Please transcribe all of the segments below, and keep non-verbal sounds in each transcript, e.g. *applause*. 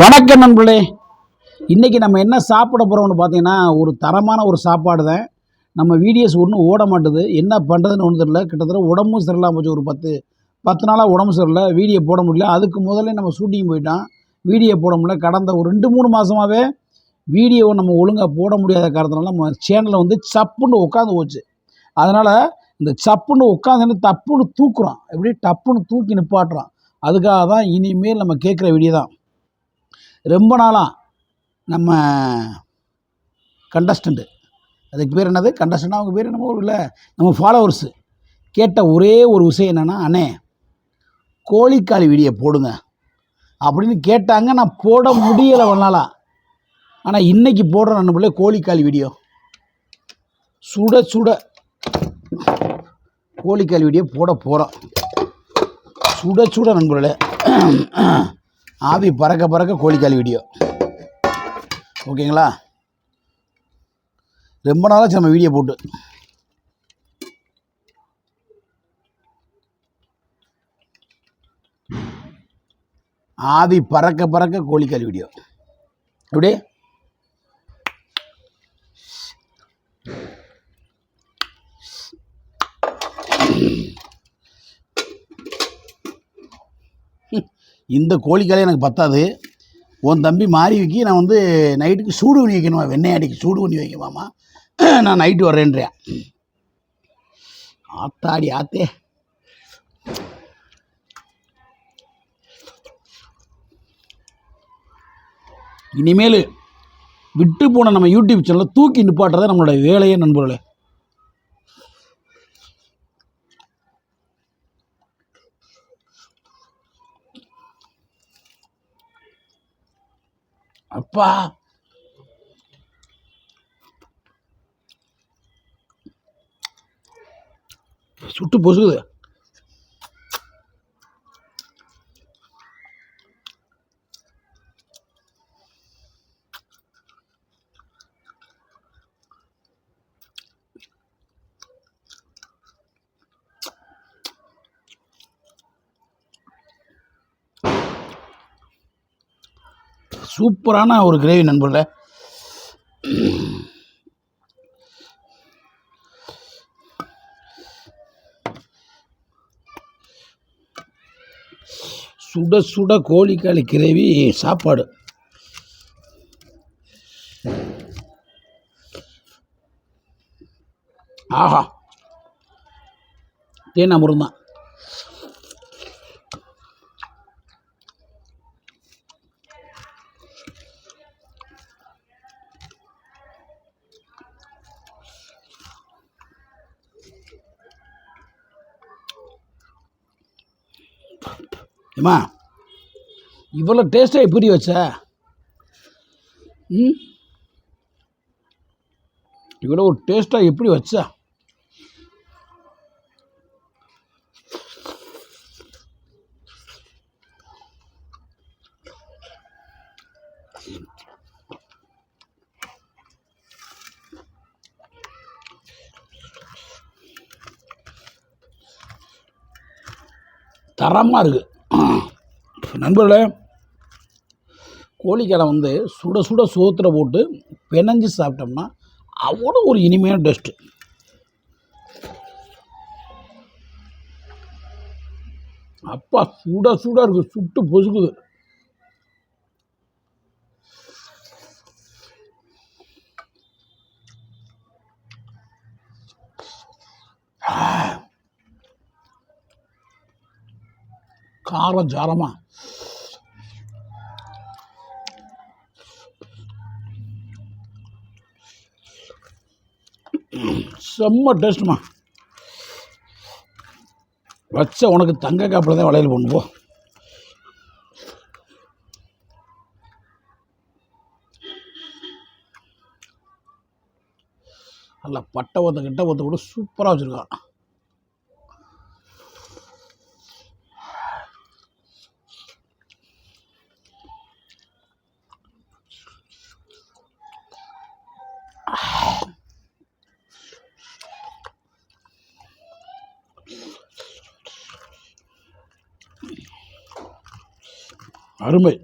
வணக்கம் நண்பர்களே. இன்றைக்கி நம்ம என்ன சாப்பிட போகிறோம்னு பார்த்தீங்கன்னா ஒரு தரமான ஒரு சாப்பாடு தான். நம்ம வீடியோஸ் ஒன்றும் ஓட மாட்டுது. என்ன பண்ணுறதுன்னு ஒன்றும் தெரியல. கிட்டத்தட்ட உடம்பும் சரியில்லாம போச்சு ஒரு பத்து பத்து நாளாக உடம்பு சரியில்லை. வீடியோ போட முடியல. அதுக்கு முதல்ல நம்ம ஷூட்டிங் போயிட்டோம். வீடியோ போட முடியல. கடந்த ஒரு ரெண்டு மூணு மாதமாகவே வீடியோவை நம்ம ஒழுங்காக போட முடியாத காரணத்தினால நம்ம சேனலில் வந்து சப்புன்னு உட்காந்து போச்சு. அதனால் இந்த சப்புன்னு உட்காந்து தப்புன்னு தூக்குறோம் எப்படி டப்புன்னு தூக்கி நிப்பாட்டுறோம் அதுக்காக தான் இனிமேல் நம்ம கேட்குற வீடியோ தான். ரொம்ப நாளாக நம்ம கண்டஸ்டண்ட்டு அதுக்கு பேர் என்னது? கண்டஸ்டண்ட் அவங்க பேர் என்னமோ இல்லை. நம்ம ஃபாலோவர்ஸு கேட்ட ஒரே ஒரு விஷயம் என்னென்னா அண்ணே கோழிக்காளி வீடியோ போடுங்க. அப்படின்னு கேட்டாங்க. நான் போட முடியலை ஒரு ஆனால் இன்றைக்கி போடுற நண்பர்களே கோழிக்காளி வீடியோ சுட சுட. கோழிக்கால் வீடியோ போட போகிறோம் சுட சுட நண்பர்களே ஆவி பறக்க பறக்க கோழிக்கால் வீடியோ ஓகேங்களா? ரொம்ப நாளாச்சு நம்ம வீடியோ போட்டு. ஆவி பறக்க பறக்க கோழிக்கால் வீடியோ எப்படி இந்த கோழிக்காலே எனக்கு பத்தாது. உன் தம்பி மாறி வைக்கி நான் வந்து நைட்டுக்கு சூடு பண்ணி வைக்கணுமா? வெண்ணெய் அடிக்க சூடு பண்ணி வைக்கமாமா *clears throat* நான் நைட்டு வர்றேன்றேன். ஆத்தாடி ஆத்தே. இனிமேல் விட்டு போன நம்ம யூடியூப் சேனலை தூக்கி நிப்பாட்டுறதை நம்மளோட வேலையே நண்பர்களே. அப்பா. சுட்டு பொசுக்குது. சூப்பரான ஒரு கிரேவி நண்பர்களே. சுட சுட கோழிக்காளி கிரேவி சாப்பாடு. ஆஹா. தேன் அமிர்தம் ஏம்மா இவ்வளோ டேஸ்ட்டாக எப்படி வச்ச? ம்? இவ்வளோ ஒரு டேஸ்ட்டாக எப்படி வச்ச? தரமாக இருக்குது நண்பர்களே கோழிக்கடை வந்து சுட சுட சோத்தில் போட்டு பிணைஞ்சு சாப்பிட்டோம்னா அவ்வளோ ஒரு இனிமையான டஸ்ட்டு. அப்பா சுட சுட இருக்குது சுட்டு பொசுக்குது. காரம் ஜாரமாக செம்ம டேஸ்ட்டுமா வச்ச உனக்கு தங்க காப்பில் தான் வளையல் பண்ணுவோம் நல்லா பட்டை ஒத்த கிட்ட ஒத்த கூட சூப்பராக வச்சுருக்கான். அருமை.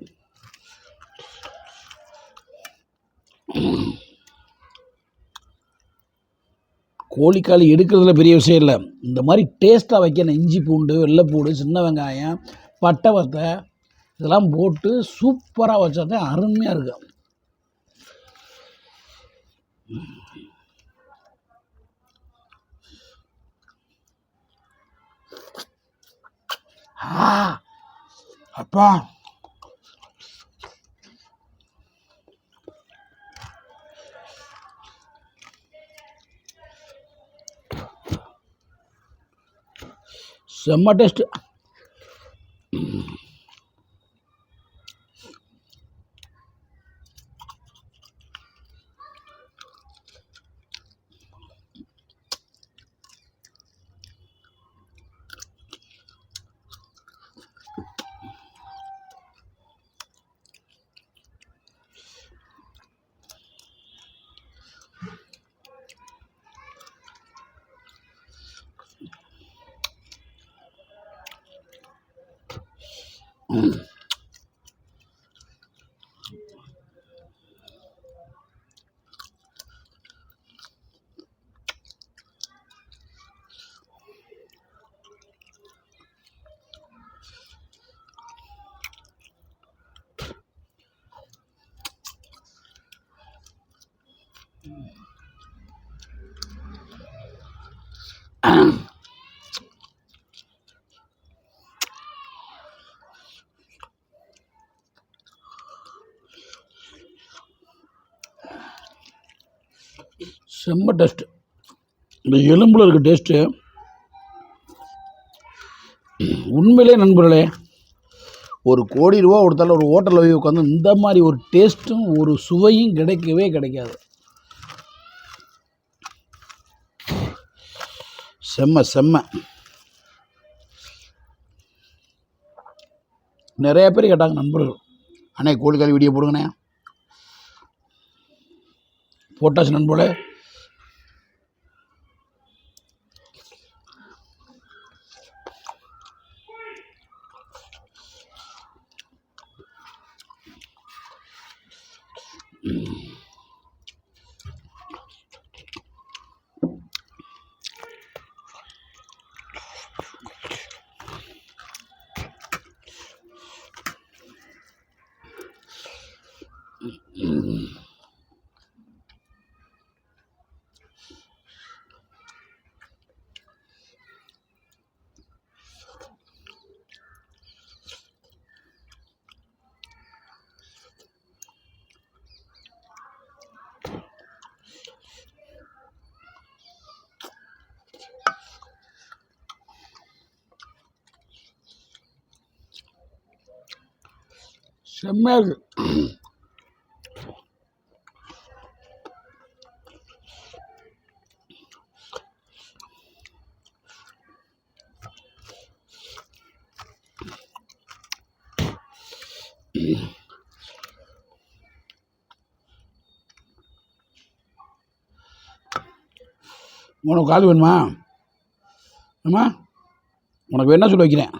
கோழிக்காளி எடுக்கிறதுல பெரிய விஷயம் இல்லை. இந்த மாதிரி டேஸ்ட்டாக வைக்கணும். இஞ்சி பூண்டு வெள்ளைப்பூடு சின்ன வெங்காயம் பட்டை வத்தை இதெல்லாம் போட்டு சூப்பராக வச்சா தான் அருமையாக இருக்கும். ஆ அப்பா. செம்ம டேஸ்ட்டு. Mm-hmm. செம்ம டேஸ்ட்டு. இந்த எலும்பில் இருக்க டேஸ்ட்டு. உண்மையிலே நண்பர்களே ஒரு கோடி ரூபா கொடுத்தாலும் ஒரு ஹோட்டலில் போய் உட்காந்து இந்த மாதிரி ஒரு டேஸ்ட்டும் ஒரு சுவையும் கிடைக்கவே கிடைக்காது. செம்ம செம்ம. நிறைய பேர் கேட்டாங்க நண்பர்கள் அண்ணே கோழிக்காரி வீடியோ போடுங்கண்ணே. போட்டாச்சு நண்பர்களே. செம்மையாக இருக்கு உனக்கு காது வேணுமா? அம்மா உனக்கு வேணா சொல்லி வைக்கிறேன்.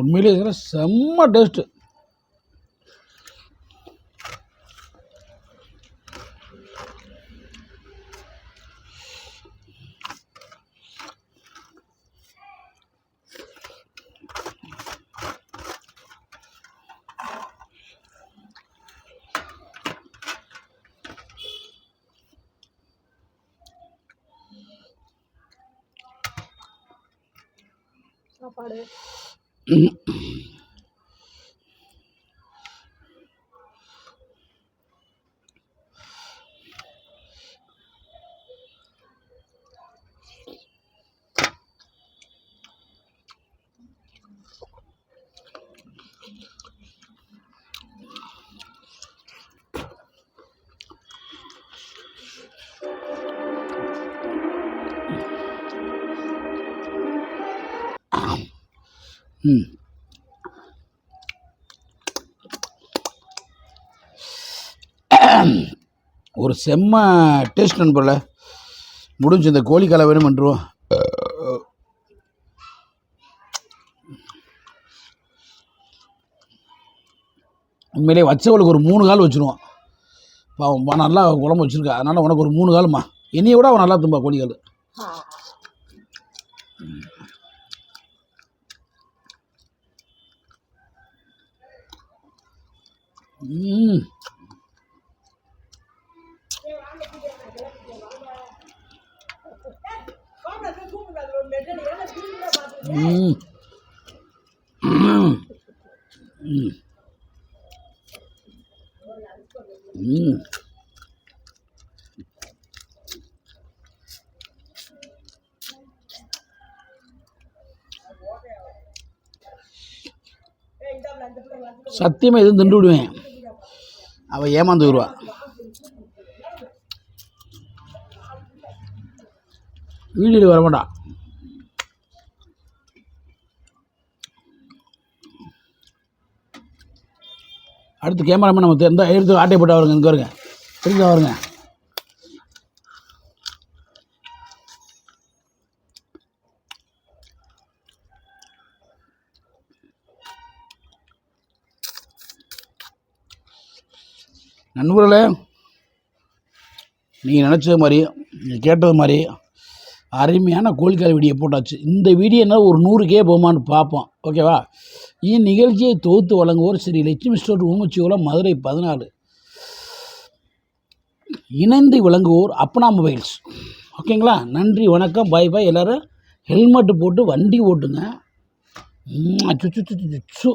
உண்மையிலே இருக்கிற செம்ம டேஸ்ட்டு சாப்பாடு. 嗯。ம். ஒரு செம்ம டேஸ்ட் நண்பரில் முடிஞ்சு இந்த கோழி கலை வேணும் பண்ணுவோம் உண்மையிலே வச்சவளுக்கு ஒரு மூணு கால் வச்சுருவோம் பாவம் பா நல்லா குழம்பு வச்சுருக்கா. அதனால் உனக்கு ஒரு மூணு காலம்மா. என்னையை விட அவன் நல்லா தும்பா கோழிக்கால் ம் ம் ம் ம் ம் சத்தியமாக எதுவும் திண்டு விடுவேன் அவள் ஏமாந்து வருவா. வீடியோவில் வரமாட்டா. அடுத்து கேமராமேன் நம்ம தெரிந்தால் எடுத்து ஆட்டை போட்டு வருங்க இங்கே வருங்க எடுத்து வருங்க நண்பர்களே நீங்கள் நினச்சது மாதிரி நீங்கள் கேட்டது மாதிரி அருமையான கோழிக்கால் வீடியோ போட்டாச்சு. இந்த வீடியோ என்ன ஒரு நூறுக்கே போமான்னு பார்ப்போம் ஓகேவா இந்நிகழ்ச்சியை தொகுத்து வழங்குவோர் ஸ்ரீ லட்சுமி ஸ்டோர் ஊமச்சியோலம் மதுரை பதினாலு இணைந்து விளங்குவோர் அப்னா மொபைல்ஸ். ஓகேங்களா நன்றி வணக்கம் பாய் பாய் எல்லோரும் ஹெல்மெட்டு போட்டு வண்டி ஓட்டுங்க. சுச்சு சுச்சு சு.